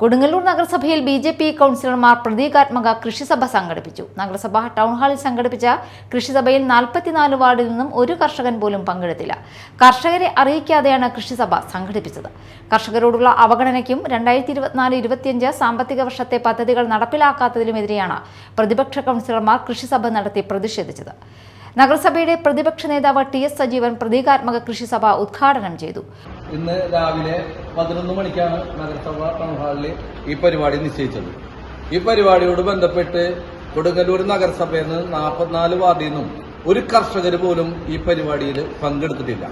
കൊടുങ്ങല്ലൂർ നഗരസഭയിൽ B J P കൗൺസിലർമാർ പ്രതീകാത്മക കൃഷിസഭ സംഘടിപ്പിച്ചു. നഗരസഭ ടൗൺ ഹാളിൽ സംഘടിപ്പിച്ച കൃഷിസഭയിൽ നാൽപ്പത്തിനാല് വാർഡിൽ നിന്നും ഒരു കർഷകൻ പോലും പങ്കെടുത്തില്ല. കർഷകരെ അറിയിക്കാതെയാണ് കൃഷിസഭ സംഘടിപ്പിച്ചത്. കർഷകരോടുള്ള അവഗണനയ്ക്കും രണ്ടായിരത്തി ഇരുപത്തിനാല് ഇരുപത്തിയഞ്ച് സാമ്പത്തിക വർഷത്തെ പദ്ധതികൾ നടപ്പിലാക്കാത്തതിലുമെതിരെയാണ് പ്രതിപക്ഷ കൗൺസിലർമാർ കൃഷിസഭ നടത്തി പ്രതിഷേധിച്ചത്. നഗരസഭയുടെ പ്രതിപക്ഷ നേതാവ് ടി എസ് സജീവൻ പ്രതീകാത്മക കൃഷിസഭ ഉദ്ഘാടനം ചെയ്തു. ഇന്ന് രാവിലെ പതിനൊന്ന് മണിക്കാണ് നഗരസഭ ടൗൺ ഈ പരിപാടി നിശ്ചയിച്ചത്. ഈ പരിപാടിയോട് ബന്ധപ്പെട്ട് കൊടുങ്ങല്ലൂർ നഗരസഭയിൽ നിന്ന് നാൽപ്പത്തിനാല് വാർഡിൽ നിന്നും ഒരു കർഷകർ പോലും ഈ പരിപാടിയിൽ പങ്കെടുത്തിട്ടില്ല.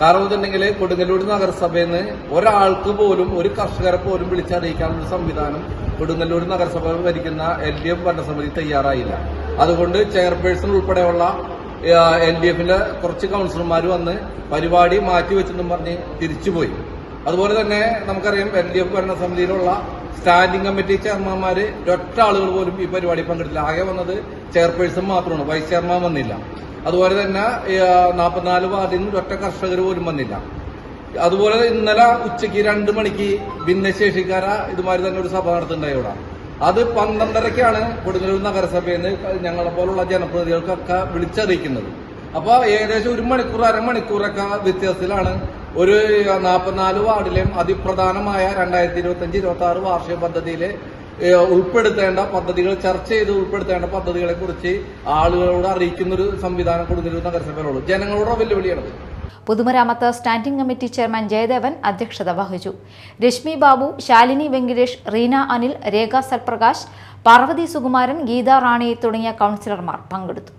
കാരണം എന്നുണ്ടെങ്കിൽ കൊടുങ്ങല്ലൂർ നഗരസഭയിൽ നിന്ന് ഒരാൾക്ക് പോലും ഒരു കർഷകരെ പോലും വിളിച്ചറിയിക്കാനുള്ള സംവിധാനം കൊടുങ്ങല്ലൂർ നഗരസഭ ഭരിക്കുന്ന എൽ ഡി എഫ് ഭരണസമിതി തയ്യാറായില്ല. അതുകൊണ്ട് ചെയർപേഴ്സൺ ഉൾപ്പെടെയുള്ള എൽ ഡി എഫിന്റെ കുറച്ച് കൗൺസിലർമാർ വന്ന് പരിപാടി മാറ്റിവെച്ചെന്നും പറഞ്ഞ് തിരിച്ചുപോയി. അതുപോലെ തന്നെ നമുക്കറിയാം എൽ ഡി എഫ് ഭരണസമിതിയിലുള്ള സ്റ്റാൻഡിംഗ് കമ്മിറ്റി ചെയർമാൻമാര് ഒറ്റ ആളുകൾ പോലും ഈ പരിപാടി പങ്കെടുത്തില്ല. ആകെ വന്നത് ചെയർപേഴ്സൺ മാത്രമാണ് വൈസ് ചെയർമാൻ വന്നില്ല. അതുപോലെ തന്നെ നാൽപ്പത്തിനാല് വാർഡിൽ നിന്ന് ഒറ്റ കർഷകർ പോലും വന്നില്ല. അതുപോലെ ഇന്നലെ ഉച്ചയ്ക്ക് രണ്ട് മണിക്ക് ഭിന്നശേഷിക്കാര ഇതുമാതിരി തന്നെ ഒരു സഭ നടത്തുന്നുണ്ടായി ഇവിടെ അത് പന്ത്രണ്ടരക്കാണ് കൊടുങ്ങല്ലൂർ നഗരസഭയിൽ നിന്ന് ഞങ്ങളെ പോലുള്ള ജനപ്രതിനിധികൾക്കൊക്കെ വിളിച്ചറിയിക്കുന്നത്. അപ്പോൾ ഏകദേശം ഒരു മണിക്കൂർ അരമണിക്കൂറൊക്കെ വ്യത്യാസത്തിലാണ് ഒരു നാൽപ്പത്തിനാല് വാർഡിലെയും അതിപ്രധാനമായ രണ്ടായിരത്തി ഇരുപത്തി അഞ്ച് ഇരുപത്തി ആറ് വാർഷിക പദ്ധതിയിലെ ഉൾപ്പെടുത്തേണ്ട പദ്ധതികൾ ചർച്ച ചെയ്ത് ഉൾപ്പെടുത്തേണ്ട പദ്ധതികളെ കുറിച്ച് ആളുകളോട് അറിയിക്കുന്ന ഒരു സംവിധാനം കൊടുങ്ങല്ലൂർ നഗരസഭയിലുള്ളൂ ജനങ്ങളോട് വെല്ലുവിളിയാണത്. പൊതുമരാമത്ത് സ്റ്റാൻഡിംഗ് കമ്മിറ്റി ചെയർമാൻ ജയദേവൻ അധ്യക്ഷത വഹിച്ചു. രശ്മി ബാബു ശാലിനി വെങ്കിടേഷ് റീന അനിൽ രേഖ സൽപ്രകാശ് പാർവതി സുകുമാരൻ ഗീത റാണി തുടങ്ങിയ കൗൺസിലർമാർ പങ്കെടുത്തു.